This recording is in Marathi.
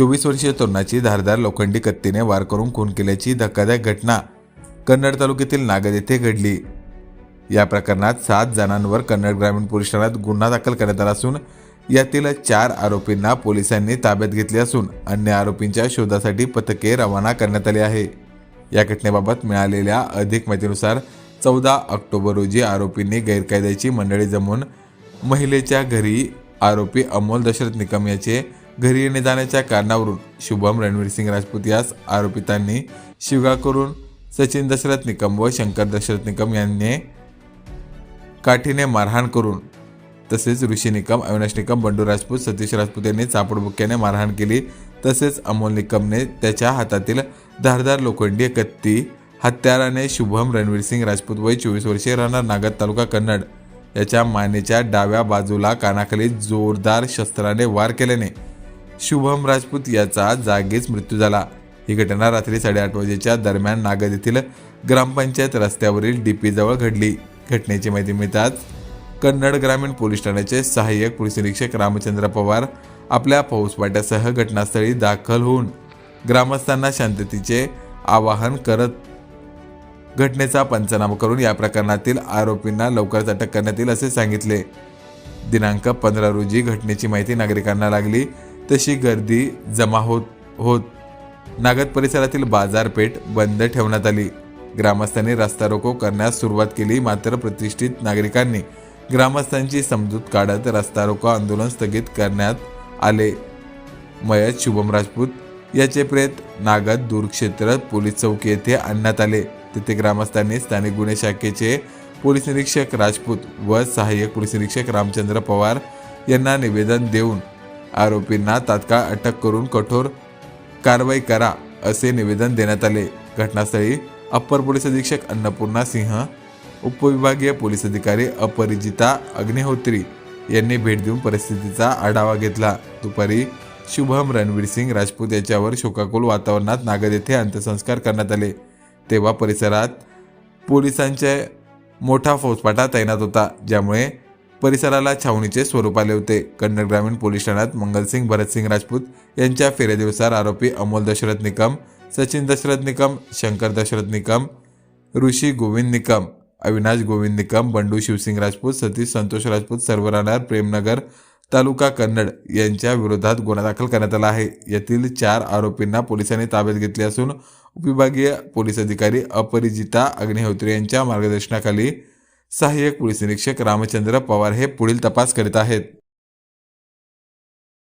चोवीस वर्षीय तरुणाची धारदार लोखंडी कत्तीने वार करून खून केल्याची धक्कादायक घटना कन्नड तालुक्यातील नागद येथे घडली. या प्रकरणात सात जणांवर कन्नड ग्रामीण पोलीस ठाण्यात गुन्हा दाखल करण्यात आला असून यातील चार आरोपींना पोलिसांनी ताब्यात घेतले असून अन्य आरोपींच्या शोधासाठी पथके रवाना करण्यात आली आहे. या घटनेबाबत मिळालेल्या अधिक माहितीनुसार चौदा ऑक्टोबर रोजी आरोपींनी गैरकायद्याची मंडळी जमून महिलेच्या घरी आरोपी अमोल दशरथ निकम याचे घरी येणे जाण्याच्या कारणावरून शुभम रणवीर सिंग राजपूत यास आरोपितांनी शिवगा करून सचिन दशरथ निकम व शंकर दशरथ निकम यांनी काठीने मारहाण करून तसेच ऋषी निकम अविनाश निकम बंडू राजपूत सतीश राजपूत यांनी चापडबुक्क्याने मारहाण केली तसेच अमोल निकमने त्याच्या हातातील धारदार लोखंडी कत्ती हत्याराने शुभम रणवीर सिंग राजपूत वय चोवीस वर्षीय राहणार नागद तालुका कन्नड याच्या मानेच्या डाव्या बाजूला कानाखाली जोरदार शस्त्राने वार केल्याने शुभम राजपूत याचा जागीच मृत्यू झाला. ही घटना रात्री साडेआठ वाजेच्या दरम्यान नागद येथील ग्रामपंचायत रस्त्यावरील डीपी जवळ घडली. घटनेची माहिती मिळताच कन्नड ग्रामीण पोलीस ठाण्याचे सहाय्यक पोलीस निरीक्षक रामचंद्र पवार आपल्या फौजपाट्यासह घटनास्थळी दाखल होऊन ग्रामस्थांना शांततेचे आवाहन करत घटनेचा पंचनामा करून या प्रकरणातील आरोपींना लवकरच अटक करण्यात येईल असे सांगितले. दिनांक पंधरा रोजी घटनेची माहिती नागरिकांना लागली. तशी गर्दी जमा होत होत. नागद परिसरातील बाजारपेठ बंद ठेवण्यात आली. ग्रामस्थांनी रस्ता रोको करण्यास सुरुवात केली मात्र प्रतिष्ठित नागरिकांनी ग्रामस्थांची समजूत काढत रस्ता रोको आंदोलन स्थगित करण्यात आले. मयत शुभम राजपूत याचे प्रेत नागद दूरक्षेत्र पोलीस चौकी येथे आणण्यात आले. तिथे ग्रामस्थांनी स्थानिक गुन्हे शाखेचे पोलीस निरीक्षक राजपूत व सहाय्यक पोलीस निरीक्षक रामचंद्र पवार यांना निवेदन देऊन आरोपींना तात्काळ अटक करून कठोर कारवाई करा असे निवेदन देण्यात आले. घटनास्थळी अप्पर पोलीस अधीक्षक अन्नपूर्णा सिंह उपविभागीय पोलीस अधिकारी अपरिजिता अग्निहोत्री यांनी भेट देऊन परिस्थितीचा आढावा घेतला. दुपारी शुभम रणवीर सिंग राजपूत याच्यावर शोकाकुल वातावरणात नागद येथे अंत्यसंस्कार करण्यात आले. तेव्हा परिसरात पोलिसांचे मोठा फौजपाटा तैनात होता ज्यामुळे परिसराला छावणीचे स्वरूप आले होते. कन्नड ग्रामीण पोलीस ठाण्यात मंगलसिंग भरतसिंग राजपूत यांच्या फिर्यादीनुसार आरोपी अमोल दशरथ निकम सचिन दशरथ निकम शंकर दशरथ निकम ऋषी गोविंद निकम अविनाश गोविंद निकम बंडू शिवसिंग राजपूत सतीश संतोष राजपूत सर्व राहणार प्रेमनगर तालुका कन्नड यांच्या विरोधात गुन्हा दाखल करण्यात आला आहे. यातील चार आरोपींना पोलिसांनी ताब्यात घेतले असून उपविभागीय पोलीस अधिकारी अपरिजिता अग्निहोत्री यांच्या मार्गदर्शनाखाली सहाय्यक पोलीस निरीक्षक रामचंद्र पवार हे पुढील तपास करीत आहेत.